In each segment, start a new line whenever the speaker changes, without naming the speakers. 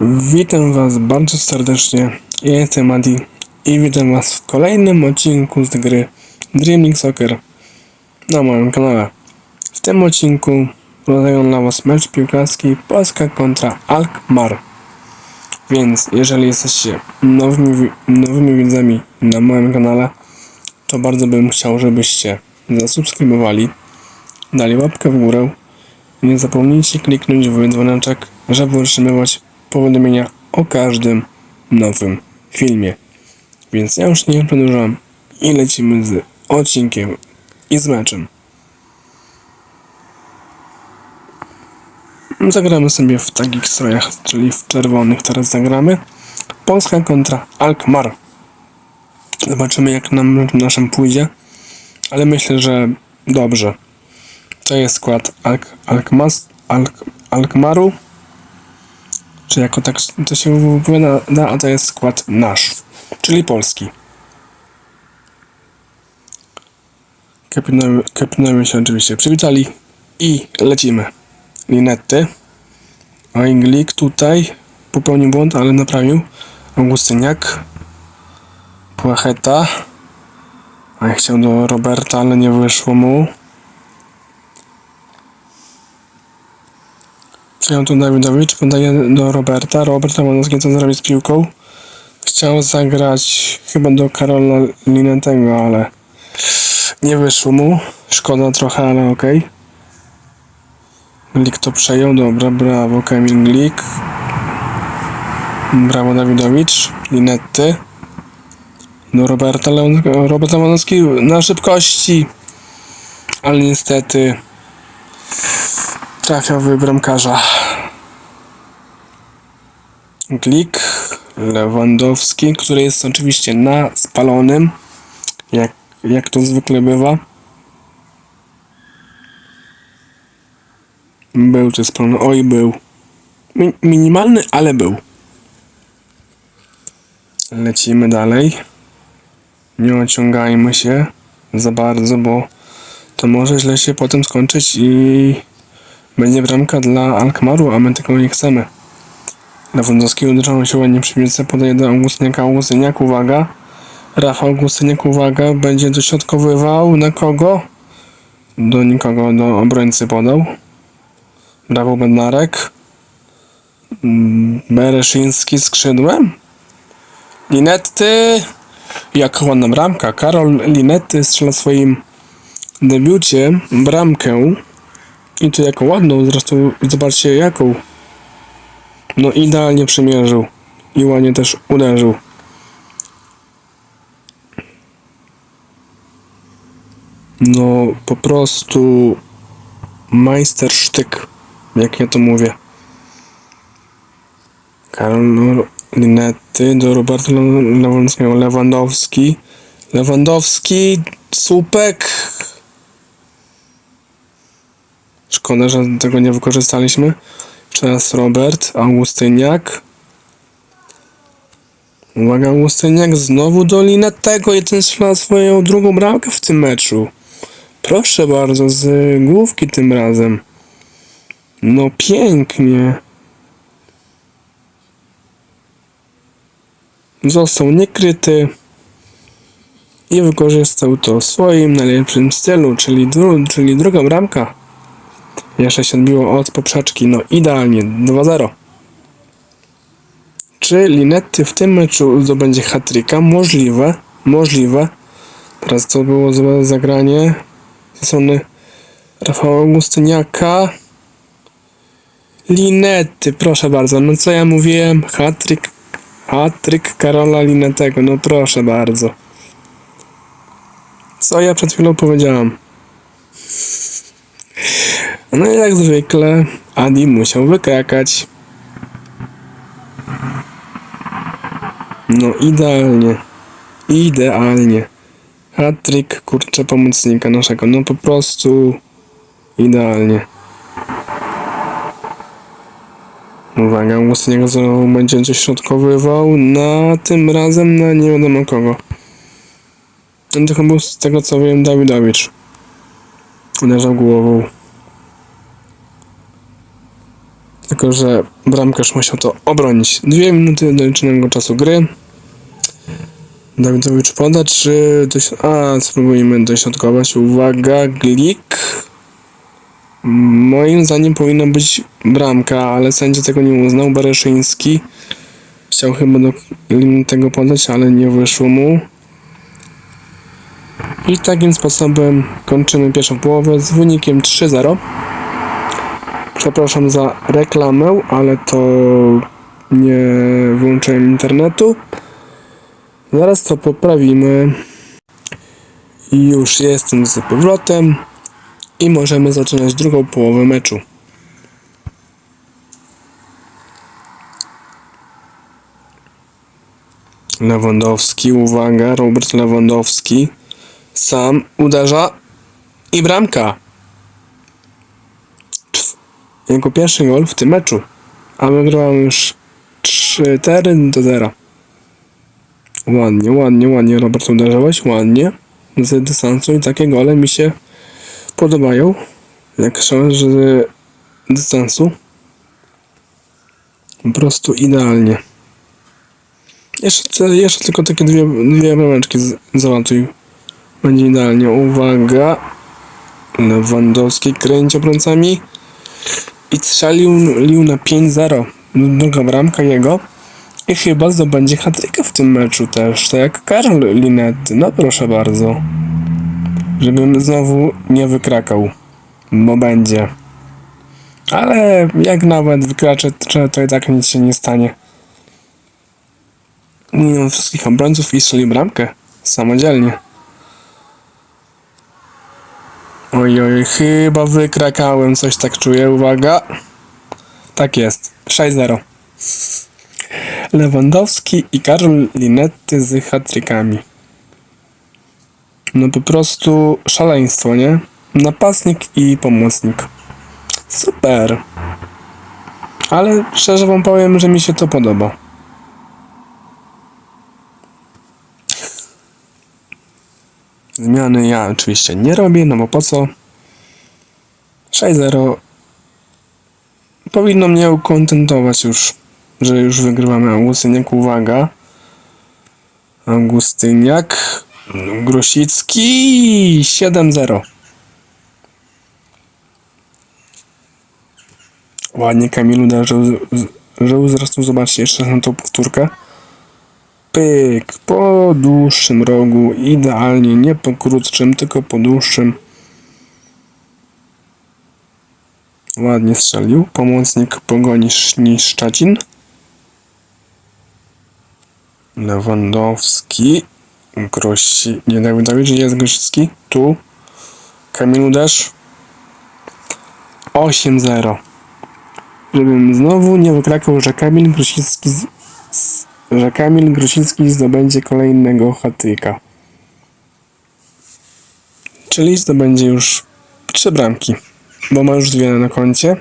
Witam Was bardzo serdecznie. Ja jestem Adi i witam Was w kolejnym odcinku z gry Dream League Soccer na moim kanale. W tym odcinku rozdaję dla Was mecz piłkarski Polska kontra Alkmaar. Więc jeżeli jesteście nowymi, nowymi widzami na moim kanale, to bardzo bym chciał, żebyście zasubskrybowali, dali łapkę w górę nie zapomnijcie kliknąć w dzwoneczek, żeby otrzymywać powiadomienia o każdym nowym filmie. Więc ja już nie przedłużam i lecimy z odcinkiem i z meczem. Zagramy sobie w takich strojach, czyli w czerwonych teraz zagramy. Polska kontra Alkmaar. Zobaczymy jak nam naszym pójdzie, ale myślę, że dobrze. To jest skład Alk, Alkmas, Alk, Alkmaru. Czy jako tak to się wypowiada, a to jest skład nasz, czyli polski. Kapitanowie, kapitanowie się oczywiście przywitali i lecimy. Linetty. Oinglik tutaj popełnił błąd, ale naprawił. Augustyniak. Płacheta. A ja chciał do Roberta, ale nie wyszło mu. Przyjął tu Dawidowicz, podaje do Roberta. Robert Lewandowski co zrobić z piłką. Chciał zagrać chyba do Karola Linetego, ale nie wyszło mu. Szkoda trochę, ale okej. Glik to przejął, dobra, brawo Kamil Glik. Brawo Dawidowicz, Linetty. Do Roberta Leon, Robert Lewandowski na szybkości. Ale niestety trafiał w bramkarza. Glik, Lewandowski, który jest oczywiście na spalonym, jak, jak to zwykle bywa. Był to spalony, oj był. Mi, minimalny, ale był. Lecimy dalej. Nie ociągajmy się za bardzo, bo to może źle się potem skończyć i będzie bramka dla Alkmaru, a my tego nie chcemy. Lewandowski uderzał się ładnie przy piłce, podaje do Augustyniaka, Augustyniak, uwaga. Rafał Augustyniak, uwaga, będzie dośrodkowywał, na kogo? Do nikogo, do obrońcy podał. Brawo Bednarek. Bereszyński skrzydłem. Linetty. Jak ładna bramka. Karol Linetty strzela w swoim debiucie bramkę. I to jaką ładną, zresztą zobaczcie jaką. No idealnie przymierzył. I ładnie też uderzył. No po prostu majstersztyk, jak ja to mówię. Karol Linetty do Roberta. Lewandowski. Lewandowski, słupek. Szkoda, że tego nie wykorzystaliśmy. Jeszcze Robert, Augustyniak. Uwaga, Augustyniak znowu do Linettego i ten strzela swoją drugą bramkę w tym meczu. Proszę bardzo, z główki tym razem. No pięknie. Został niekryty i wykorzystał to w swoim najlepszym stylu, czyli, dru czyli druga bramka. Jeszcze się odbiło od poprzeczki, no idealnie, 2-0. Czy Linetty w tym meczu zdobędzie hat-tricka? Możliwe, możliwe. Teraz to było złe zagranie ze strony Rafała Augustyniaka. Linetty, proszę bardzo, no co ja mówiłem? Hat-trick, hat-trick Karola Linettego, no proszę bardzo. Co ja przed chwilą powiedziałam? No i jak zwykle Adi musiał wykrakać. No idealnie. Idealnie. Hat-trick kurczę pomocnika naszego. No po prostu idealnie. Uwaga, Augustyniak znowu będzie coś środkowywał. Na tym razem na nie wiadomo kogo. No to był z tego co wiem Dawidowicz. Uderzał głową. Tylko, że bramkarz musiał to obronić. Dwie minuty doliczonego czasu gry. Dawidowicz poda, czy... A, spróbujemy dośrodkować. Uwaga, Glik. Moim zdaniem powinna być bramka, ale sędzia tego nie uznał. Bereszyński chciał chyba do tego podać, ale nie wyszło mu. I takim sposobem kończymy pierwszą połowę z wynikiem 3-0. Przepraszam za reklamę, ale to nie wyłączyłem internetu. Zaraz to poprawimy. I już jestem z powrotem. I możemy zaczynać drugą połowę meczu. Lewandowski, uwaga, Robert Lewandowski sam uderza i bramka. Jego pierwszy gol w tym meczu, a wygrałem już 4 do 0. Ładnie, ładnie, ładnie Robert uderzałeś, ładnie z dystansu i takie gole mi się podobają. Jak że z dystansu. Po prostu idealnie. Jeszcze, jeszcze tylko takie dwie, dwie brameczki załatuj. Będzie idealnie. Uwaga. Lewandowski kręci obrońcami. I strzelił lił na 5-0. Druga bramka jego. I chyba zdobędzie hatryka w tym meczu też. Tak jak Karol Linetty. No proszę bardzo. Żebym znowu nie wykrakał. Bo będzie. Ale jak nawet wykraczę, to i tak nic się nie stanie. Minął wszystkich obrońców i strzelił bramkę. Samodzielnie. Oj, oj, chyba wykrakałem, coś tak czuję, uwaga. Tak jest, 6-0. Lewandowski i Karol Linetty z hatrykami. No po prostu szaleństwo, nie? Napastnik i pomocnik. Super. Ale szczerze wam powiem, że mi się to podoba. Zmiany ja oczywiście nie robię, no bo po co? 6-0 powinno mnie ukontentować już, że już wygrywamy Augustyniak, uwaga. Augustyniak, Grosicki 7-0. Ładnie Kamil uderzył, żył, zresztą zobaczcie jeszcze na tą powtórkę. Pyk, po dłuższym rogu, idealnie, nie po krótszym, tylko po dłuższym. Ładnie strzelił. Pomocnik pogoni Sz- Szczecin. Lewandowski. Grosi... Nie, Dawidowicz, gdzie jest Grosicki? Tu. Kamil Uderz. 8-0. Żebym znowu nie wykrakał, że Kamil Grosicki z... z... że Kamil Grosicki zdobędzie kolejnego hatyka. Czyli zdobędzie już trzy bramki, bo ma już dwie na koncie.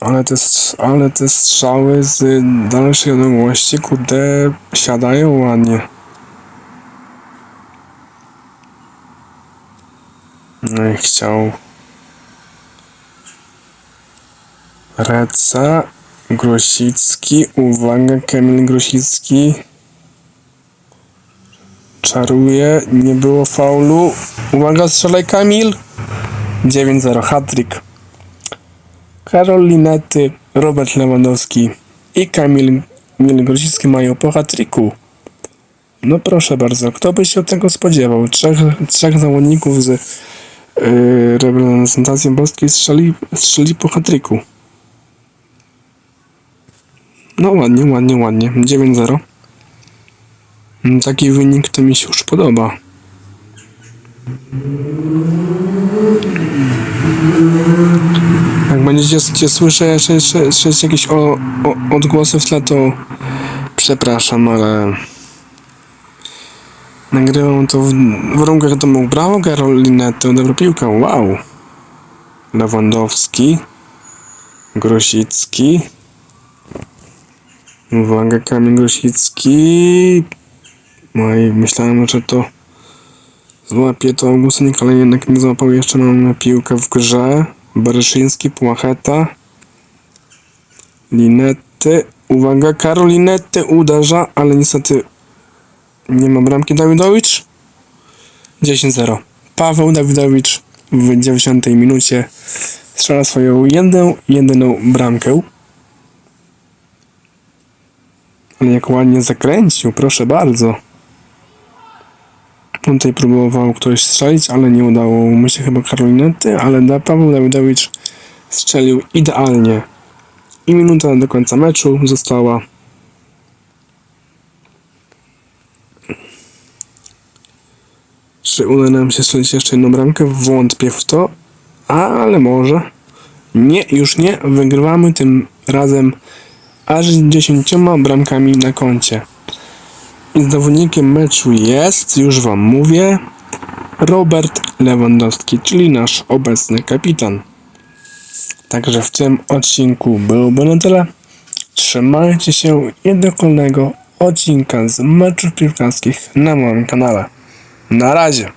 Ale te, ale te strzały z dalszej odległości, kurde, siadają ładnie. No i chciał Reca, Grosicki, uwaga, Kamil Grosicki czaruje, nie było faulu, uwaga, strzelaj Kamil, 9-0, hat-trick. Karol Linety, Robert Lewandowski i Kamil, Kamil Grosicki mają po hat-tricku. No proszę bardzo, kto by się tego spodziewał? Trzech, trzech zawodników z yy, reprezentacji polskiej strzeli, strzeli po hat-tricku. No ładnie, ładnie, ładnie. 9-0. Mm, Taki wynik to mi się już podoba. Jak będziecie słyszę jeszcze jakieś o, o, odgłosy w tle, to przepraszam, ale nagrywam to w warunkach domu. Brawo, Karolinetto, dobra piłka, wow. Lewandowski, Grosicki, Uwaga, Kamil Grosicki. No i myślałem, że to złapie to Augustynik, ale jednak nie złapał. Jeszcze mamy piłkę w grze. Bereszyński, Płacheta, Linety. Uwaga, Karolinety uderza, ale niestety nie ma bramki Dawidowicz. 10-0. Paweł Dawidowicz w 90 minucie strzela swoją jedną, jedyną bramkę. Ale jak ładnie zakręcił, proszę bardzo. Tutaj próbował ktoś strzelić, ale nie udało mu się chyba Karolinety, ale Paweł Dawidowicz strzelił idealnie. I minuta do końca meczu została. Czy uda nam się strzelić jeszcze jedną bramkę? Wątpię w to, ale może. Nie, już nie. Wygrywamy tym razem aż 10 bramkami na koncie. I zawodnikiem meczu jest, już wam mówię, Robert Lewandowski, czyli nasz obecny kapitan. Także w tym odcinku byłoby na tyle. Trzymajcie się i do kolejnego odcinka z meczów piłkarskich na moim kanale. Na razie!